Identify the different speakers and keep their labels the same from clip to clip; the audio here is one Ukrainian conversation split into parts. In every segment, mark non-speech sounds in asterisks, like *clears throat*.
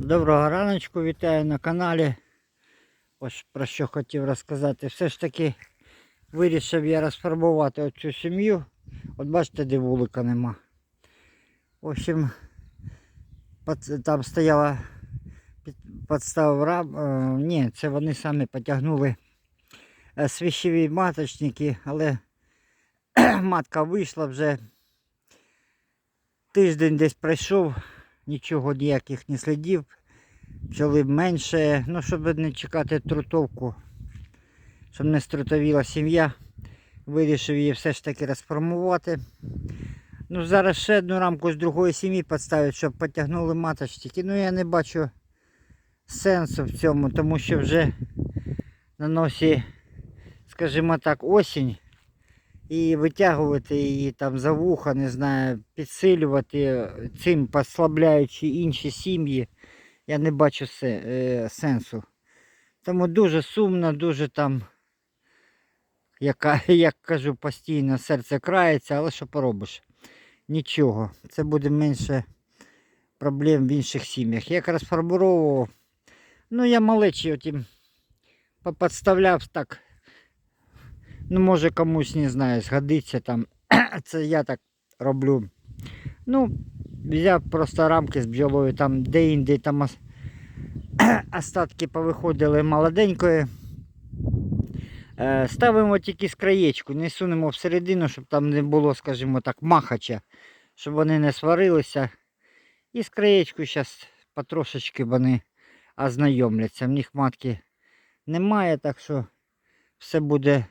Speaker 1: Доброго раночку, вітаю на каналі. Ось про що хотів розказати. Все ж таки вирішив я розфарбувати оцю сім'ю. От бачите, де вулика нема. В общем, там стояла під- раб. е, Ні, це вони самі потягнули е, свіщові маточники, але *clears throat* матка вийшла вже. Тиждень десь пройшов, нічого ніяких не слідів. Пчоли менше, ну, щоб не чекати трутовку, щоб не струтовіла сім'я. Вирішив її все ж таки розформувати. Ну, зараз ще одну рамку з другої сім'ї підставити, щоб потягнули маточники. Ну я не бачу сенсу в цьому, тому що вже на носі, скажімо так, осінь. І витягувати її там за вуха, не знаю, підсилювати цим послабляючи інші сім'ї, я не бачу е, сенсу. Тому дуже сумно, дуже там, яка, *laughs* як кажу, постійно серце крається, але що поробиш? Нічого. Це буде менше проблем в інших сім'ях. Як розфарбовував, ну я малечі отім поподставляв так. Ну, може комусь не знаю, згодиться там. *coughs* Це я так роблю. Ну, взяв просто рамки з бджолою, там де-інде там *coughs* остатки повиходили молоденької. Е, Ставимо тільки з краєчку, не сунемо всередину, щоб там не було, скажімо так, махача, щоб вони не сварилися. І з краєчку зараз потрошечки вони ознайомляться. В них матки немає, так що все буде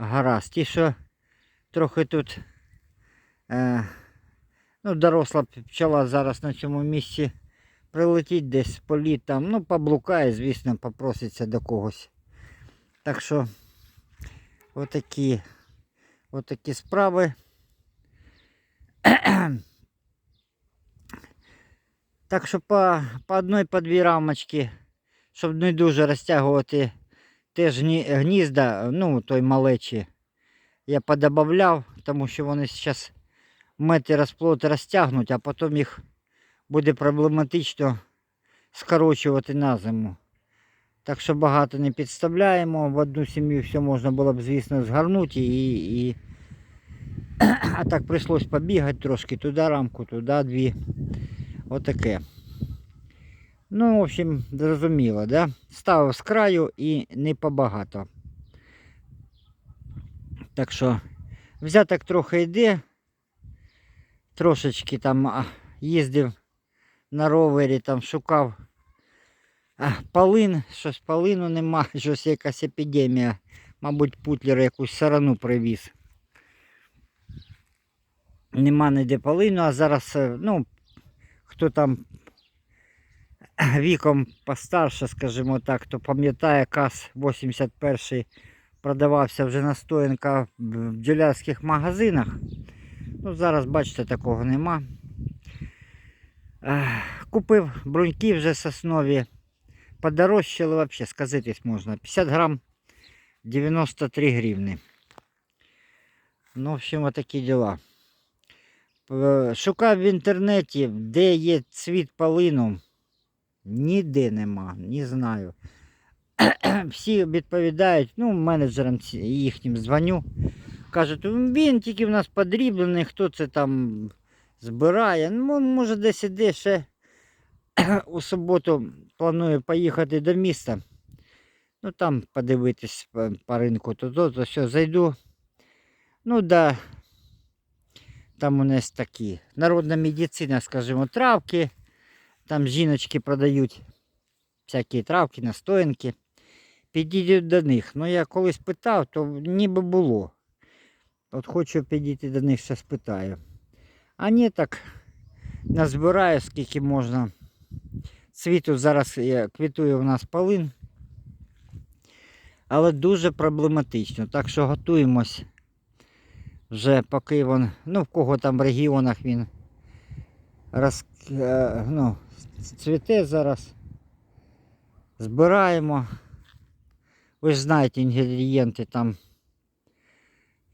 Speaker 1: гаразд. Ті, що трохи тут е, ну, доросла пчела зараз на цьому місці прилетить десь політ там, ну, поблукає, звісно, попроситься до когось. Так що отакі, отакі справи. Так що по, по одной по дві рамочки, щоб не дуже розтягувати теж гні- гнізда, ну, той малечі, я подобавляв, тому що вони зараз мети розплод розтягнуть, а потім їх буде проблематично скорочувати на зиму. Так що багато не підставляємо. В одну сім'ю все можна було б, звісно, згорнути і. і... *clears throat* А так прийшлось побігати трошки туди рамку, туди дві. Отаке. Ну, в общем, зрозуміло, да? Ставив з краю і не побагато. Так що взяток трохи йде. Трошечки там їздив на ровері, там шукав а, полин, щось полину нема, *laughs* щось якась епідемія. Мабуть, путлер якусь сарану привіз. Нема ніде полину, а зараз, е, ну, хто там *clears throat* віком постарше, скажімо так, то пам'ятає КАЗ 81 продавався вже настоянка в бджолярських магазинах. Ну, зараз, бачите, такого нема. Купив бруньки вже соснові. Подорожчали взагалі, сказитись можна. 50 грам 93 гривни. Ну, в общем, отакі діла. Е, Шукав в інтернеті, де є цвіт полину. Ніде нема, не знаю. *clears throat* Всі відповідають, ну, менеджерам їхнім дзвоню. Кажуть, «Ну, він тільки в нас подріблений, хто це там збирає. Ну, може, десь іде ще *clears throat* у суботу планую поїхати до міста. Ну там подивитись по, по ринку, то то, то все, зайду. Ну да. Там у нас такі. Народна медицина, скажімо, травки. Там жіночки продають всякі травки, настоянки. Підійдуть до них. Ну я колись питав, то ніби було. От хочу підійти до них, ще спитаю. А ні, так назбираю, скільки можна. Цвіту зараз е, квітує у нас полин. Але дуже проблематично. Так що готуємось. Вже поки він, ну в кого там в регіонах він роз, е, ну, цвіте зараз. Збираємо. Ви ж знаєте інгредієнти там.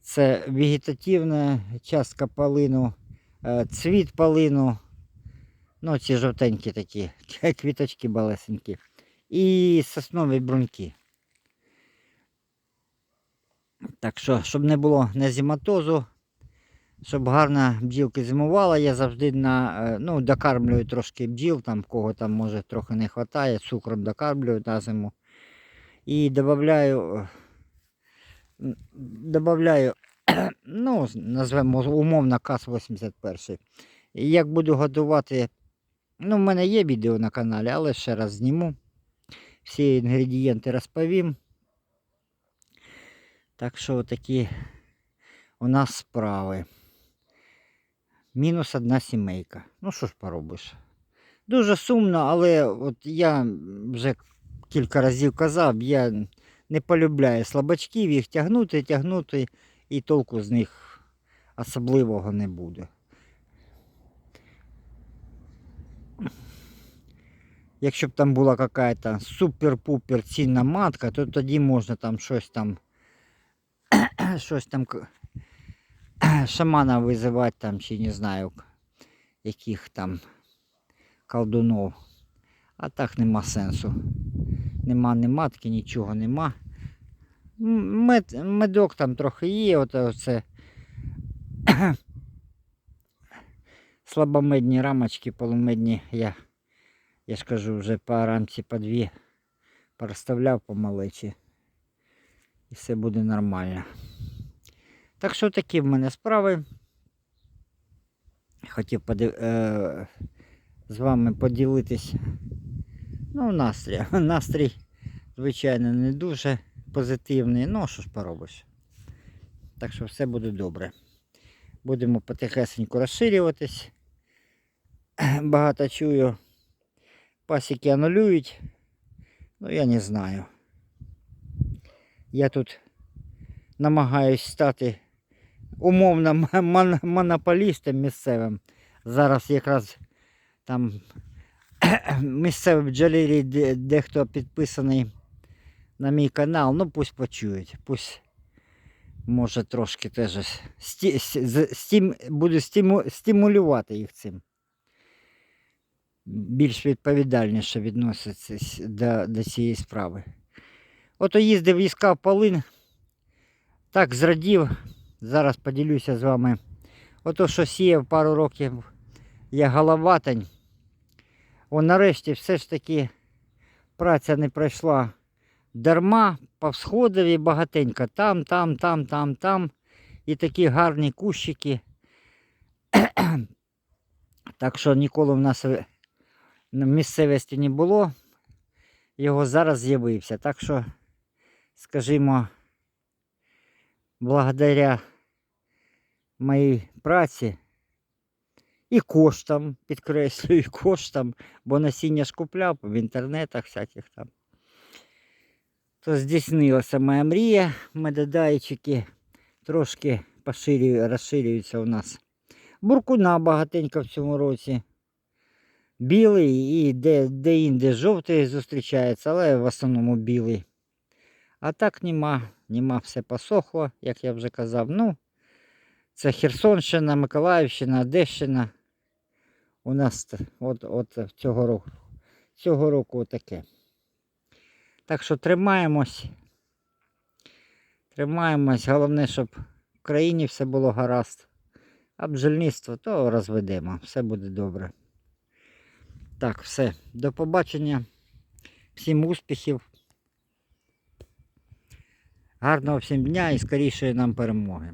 Speaker 1: Це вегетативна частка полину, е, цвіт полину, Ну, ці жовтенькі такі, *laughs* квіточки балесенькі. І соснові бруньки. Так що, щоб не було незіматозу, щоб гарно бджілки зимували, я завжди на, е, ну, докармлюю трошки бджіл, там кого там може трохи не вистачає, цукром докармлюю на зиму. І додаю, додаю, *coughs* ну, назвемо умовно КАС-81. І як буду готувати, ну, в мене є відео на каналі, але ще раз зніму. Всі інгредієнти розповім. Так що такі у нас справи. Мінус одна сімейка. Ну що ж поробиш? Дуже сумно, але от я вже кілька разів казав, я не полюбляю слабачків, їх тягнути, тягнути, і толку з них особливого не буде. Якщо б там була какая-то супер-пупер цінна матка, то тоді можна там щось там *clears throat* щось там шамана визивати там, чи не знаю, яких там колдунов. А так нема сенсу. Нема ні матки, нічого нема. Мед, медок там трохи є, от оце. *coughs* Слабомедні рамочки, полумедні я, я ж кажу, вже по рамці по дві переставляв по малечі. І все буде нормально. Так що такі в мене справи. Хотів подив... е... з вами поділитись. Ну, настрій. *laughs* Настрій, звичайно, не дуже позитивний. Ну, що ж поробиш. Так що все буде добре. Будемо потихесеньку розширюватись. *clears throat* Багато чую. Пасіки анулюють. Ну, я не знаю. Я тут намагаюсь стати умовно монополістом місцевим. Зараз якраз там *coughs* місцеві бджолярі, де- дехто підписаний на мій канал, ну пусть почують, пусть може трошки теж сті, стім, буду стиму, стимулювати їх цим. Більш відповідальніше відноситись до, до цієї справи. Ото їздив іскав полин, так зрадів. Зараз поділюся з вами. Ото що сіяв пару років я головатань. О, нарешті все ж таки праця не пройшла дарма, повсходив і багатенько. Там, там, там, там, там. І такі гарні кущики. *clears throat* так що ніколи в нас місцевості не було. Його зараз з'явився. Так що, скажімо, благодаря моїй праці і коштам, підкреслюю, і *laughs* коштам, бо насіння ж купляв в інтернетах всяких там. То здійснилася моя мрія. Медодайчики трошки поширюю, розширюються у нас. Буркуна багатенько в цьому році. Білий і де, де інде жовтий зустрічається, але в основному білий. А так нема, нема, все посохло, як я вже казав. Ну, це Херсонщина, Миколаївщина, Одещина. У нас от, от цього року, цього року таке. Так що тримаємось. Тримаємось. Головне, щоб в країні все було гаразд. А бджільництво то розведемо. Все буде добре. Так, все. До побачення. Всім успіхів. Гарного всім дня і скорішої нам перемоги.